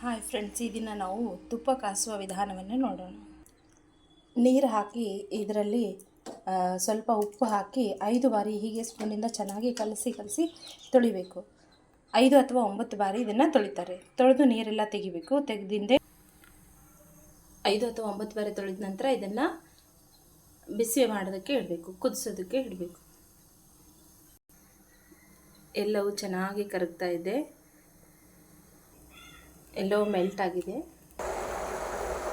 Hi friends ಈ ದಿನ ನಾವು ತುಪ್ಪ ಕಾಸುವ ವಿಧಾನವನ್ನು ನೋಡೋಣ. ನೀರು ಹಾಕಿ ಇದರಲ್ಲಿ ಸ್ವಲ್ಪ ಉಪ್ಪು ಹಾಕಿ ಐದು ಬಾರಿ ಹೀಗೆ ಸ್ಪೂನಿಂದ ಚೆನ್ನಾಗಿ ಕಲಸಿ ಕಲಸಿ ತೊಳಿಬೇಕು. ಐದು ಅಥವಾ ಒಂಬತ್ತು ಬಾರಿ ಇದನ್ನು ತೊಳಿತಾರೆ. ತೊಳೆದು ನೀರೆಲ್ಲ ತೆಗಿಬೇಕು. ತೆಗೆದಿಂದೆ ಐದು ಅಥವಾ ಒಂಬತ್ತು ಬಾರಿ ತೊಳೆದ ನಂತರ ಇದನ್ನು ಬಿಸಿ ಮಾಡೋದಕ್ಕೆ ಇಡಬೇಕು, ಕುದಿಸೋದಕ್ಕೆ ಇಡಬೇಕು. ಎಲ್ಲವೂ ಚೆನ್ನಾಗಿ ಕರಗ್ತಾ ಇದೆ. ಎಲ್ಲವೂ ಮೆಲ್ಟ್ ಆಗಿದೆ.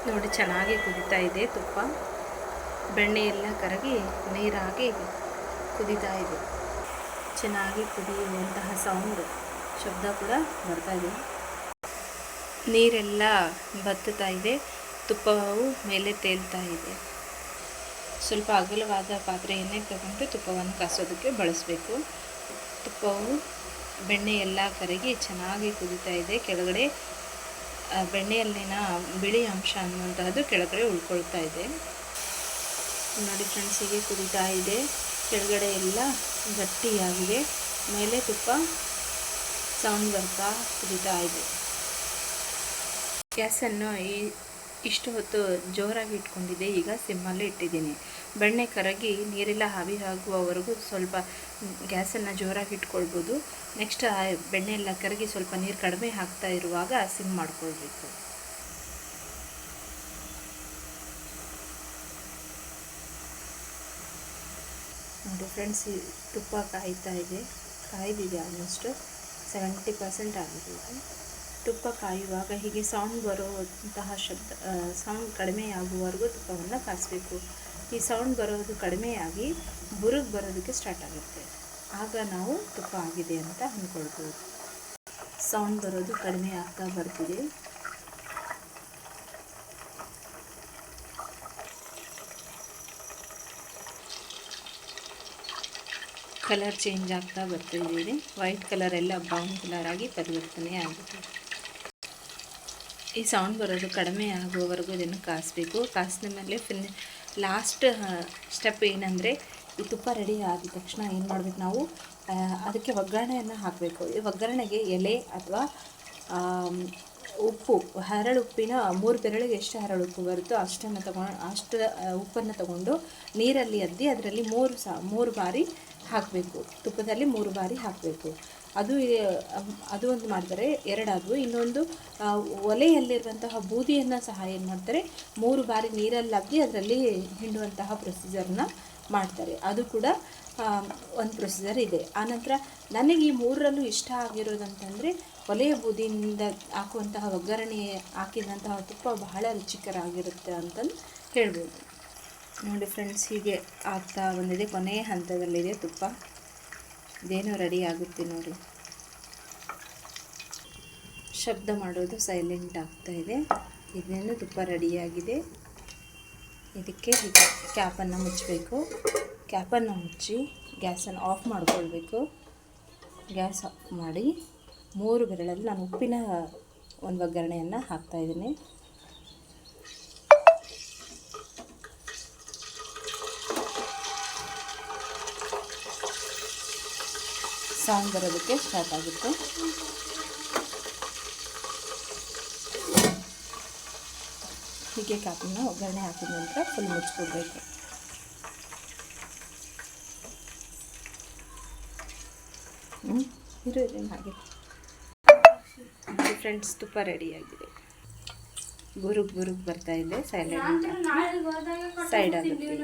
ನೋಡಿ, ಚೆನ್ನಾಗಿ ಕುದೀತಾ ಇದೆ ತುಪ್ಪ. ಬೆಣ್ಣೆ ಎಲ್ಲ ಕರಗಿ ನೀರಾಗಿ ಕುದೀತಾ ಇದೆ. ಚೆನ್ನಾಗಿ ಕುದಿಯುವಂತಹ ಸೌಂಡ್ ಶಬ್ದ ಕೂಡ ಬರ್ತಾ ಇದೆ. ನೀರೆಲ್ಲ ಬತ್ತುತ್ತಾ ಇದೆ. ತುಪ್ಪವು ಮೇಲೆ ತೇಲ್ತಾ ಇದೆ. ಸ್ವಲ್ಪ ಅಗಲವಾದ ಪಾತ್ರೆಯನ್ನೇ ತಗೊಂಡು ತುಪ್ಪವನ್ನು ಕಾಸೋದಕ್ಕೆ ಬಳಸಬೇಕು. ತುಪ್ಪವು ಬೆಣ್ಣೆ ಎಲ್ಲ ಕರಗಿ ಚೆನ್ನಾಗಿ ಕುದೀತಾ ಇದೆ. ಕೆಳಗಡೆ ಬೆಣ್ಣೆಯಲ್ಲಿನ ಬಿಳಿ ಅಂಶ ಅನ್ನುವಂತಹದ್ದು ಕೆಳಗಡೆ ಉಳ್ಕೊಳ್ತಾ ಇದೆ. ನೋಡಿ ಫ್ರೆಂಡ್ಸ್, ಹೀಗೆ ಕುದೀತಾ ಇದೆ. ಕೆಳಗಡೆ ಎಲ್ಲ ಗಟ್ಟಿಯಾಗಿದೆ. ಮೇಲೆ ತುಪ್ಪ ಸೌಂಡ್ ಬರ್ತಾ ಕುದೀತಾ ಇದೆ. ಗ್ಯಾಸನ್ನು ಈ ಇಷ್ಟು ಹೊತ್ತು ಜೋರಾಗಿ ಇಟ್ಕೊಂಡಿದ್ದೆ. ಈಗ ಸಿಮ್ಮಲ್ಲೇ ಇಟ್ಟಿದ್ದೀನಿ. ಬೆಣ್ಣೆ ಕರಗಿ ನೀರೆಲ್ಲ ಆವಿ ಆಗುವವರೆಗೂ ಸ್ವಲ್ಪ ಗ್ಯಾಸನ್ನು ಜೋರಾಗಿ ಇಟ್ಕೊಳ್ಬೋದು. ನೆಕ್ಸ್ಟ್ ಆ ಬೆಣ್ಣೆ ಎಲ್ಲ ಕರಗಿ ಸ್ವಲ್ಪ ನೀರು ಕಡಿಮೆ ಹಾಕ್ತಾ ಇರುವಾಗ ಸಿಮ್ ಮಾಡ್ಕೊಳ್ಬೇಕು. ನೋಡಿ ಫ್ರೆಂಡ್ಸ್ ತುಪ್ಪ ಕಾಯ್ತಾ ಇದೆ. ಕಾಯ್ದಿದೆ ಆಲ್ಮೋಸ್ಟು. ಸೆವೆಂಟಿ ಪರ್ಸೆಂಟ್ ಆಗಿದೆ. ತುಪ್ಪ ಕಾಯುವಾಗ ಹೀಗೆ ಸೌಂಡ್ ಬರುವಂತಹ ಶಬ್ದ ಸೌಂಡ್ ಕಡಿಮೆ ಆಗುವವರೆಗೂ ತುಪ್ಪವನ್ನು ಕಾಯಿಸ್ಬೇಕು. ಈ ಸೌಂಡ್ ಬರೋದು ಕಡಿಮೆಯಾಗಿ ಬುರುಗ್ ಬರೋದಕ್ಕೆ ಸ್ಟಾರ್ಟ್ ಆಗುತ್ತೆ. ಆಗ ನಾವು ತುಪ್ಪ ಆಗಿದೆ ಅಂತ ಅಂದ್ಕೊಳ್ಬೋದು. ಸೌಂಡ್ ಬರೋದು ಕಡಿಮೆ ಆಗ್ತಾ ಬರ್ತಿದೆ. ಕಲರ್ ಚೇಂಜ್ ಆಗ್ತಾ ಬರ್ತಿದ್ದೀವಿ ವೈಟ್ ಕಲರ್ ಎಲ್ಲ ಬ್ರೌನ್ ಕಲರ್ ಆಗಿ ಪರಿವರ್ತನೆ ಆಗುತ್ತೆ ಈ ಸೌಂಡ್ ಬರೋದು ಕಡಿಮೆ ಆಗುವವರೆಗೂ ಇದನ್ನು ಕಾಸಬೇಕು ಕಾಸಿದ ಮೇಲೆ ಫಿನ್, ಲಾಸ್ಟ್ ಸ್ಟೆಪ್ ಏನಂದರೆ ಈ ತುಪ್ಪ ರೆಡಿ ಆದ ತಕ್ಷಣ ಏನು ಮಾಡಬೇಕು ನಾವು ಅದಕ್ಕೆ ಒಗ್ಗರಣೆಯನ್ನು ಹಾಕಬೇಕು. ಈ ಒಗ್ಗರಣೆಗೆ ಎಲೆ ಅಥವಾ ಉಪ್ಪು ಉಪ್ಪು ಹರಳುಪ್ಪಿನ ಮೂರು ಬೆರಳಿಗೆ ಎಷ್ಟು ಹರಳುಪ್ಪು ಬರುತ್ತೋ ಅಷ್ಟನ್ನು ತಗೊಂಡು ಅಷ್ಟು ಉಪ್ಪನ್ನು ತಗೊಂಡು ನೀರಲ್ಲಿ ಅದ್ದಿ ಅದರಲ್ಲಿ ಮೂರು ಸಾ, ಮೂರು ಬಾರಿ ಹಾಕಬೇಕು. ತುಪ್ಪದಲ್ಲಿ ಮೂರು ಬಾರಿ ಹಾಕಬೇಕು. ಅದು ಅದು ಒಂದು ಮಾಡ್ತಾರೆ ಎರಡಾದವು. ಇನ್ನೊಂದು ಒಲೆಯಲ್ಲಿರುವಂತಹ ಬೂದಿಯನ್ನು ಸಹ ಏನು ಮಾಡ್ತಾರೆ, ಮೂರು ಬಾರಿ ನೀರಲ್ಲಾಗಿ ಅದರಲ್ಲಿ ಹಿಂಡುವಂತಹ ಪ್ರೊಸೀಜರ್ನ ಮಾಡ್ತಾರೆ. ಅದು ಕೂಡ ಒಂದು ಪ್ರೊಸೀಜರ್ ಇದೆ. ಆನಂತರ ನನಗೆ ಈ ಮೂರರಲ್ಲೂ ಇಷ್ಟ ಆಗಿರೋದಂತಂದರೆ, ಒಲೆಯ ಬೂದಿಯಿಂದ ಹಾಕುವಂತಹ ಒಗ್ಗರಣೆ, ಹಾಕಿದಂತಹ ತುಪ್ಪ ಬಹಳ ರುಚಿಕರ ಆಗಿರುತ್ತೆ ಅಂತಂದು ಹೇಳ್ಬೋದು. ನೋಡಿ ಫ್ರೆಂಡ್ಸ್ ಹೀಗೆ ಆಗ್ತಾ ಬಂದಿದೆ. ಕೊನೆಯ ಹಂತದಲ್ಲಿದೆ ತುಪ್ಪ. ಇದೇನೋ ರೆಡಿ ಆಗುತ್ತೆ ನೋಡಿ. ಶಬ್ದ ಮಾಡೋದು ಸೈಲೆಂಟ್ ಆಗ್ತಾ ಇದೆ. ಇದೇನು ತುಪ್ಪ ರೆಡಿಯಾಗಿದೆ ಇದಕ್ಕೆ ಕ್ಯಾಪನ್ನು ಮುಚ್ಚಬೇಕು. ಕ್ಯಾಪನ್ನು ಮುಚ್ಚಿ ಗ್ಯಾಸನ್ನು ಆಫ್ ಮಾಡ್ಕೊಳ್ಬೇಕು. ಗ್ಯಾಸ್ ಆಫ್ ಮಾಡಿ ಮೂರು ಬೆರಳಲ್ಲಿ ನಾನು ಉಪ್ಪಿನ ಒಂದು ಒಗ್ಗರಣೆಯನ್ನು ಹಾಕ್ತಾಯಿದ್ದೀನಿ ಸೌಂಡ್ ಬರೋದಕ್ಕೆ ಸ್ಟಾರ್ಟ್ ಆಗುತ್ತೆ. ಹೀಗೆ ಕಾಪಿನ ಒಗ್ಗರಣೆ ಹಾಕಿದ ನಂತರ ಫುಲ್ ಮುಚ್ಕೊಳ್ಬೇಕು ಹ್ಞೂ ಇರು ಇರು ಹಾಗೆ. ಫ್ರೆಂಡ್ಸ್ ತುಪ್ಪ ರೆಡಿಯಾಗಿದೆ ಗುರುಗ್ ಗುರುಗ್ ಬರ್ತಾ ಇದೆ ಸೈಲೆಂಟ್ ಸೈಡ್ ಆಗುತ್ತೆ.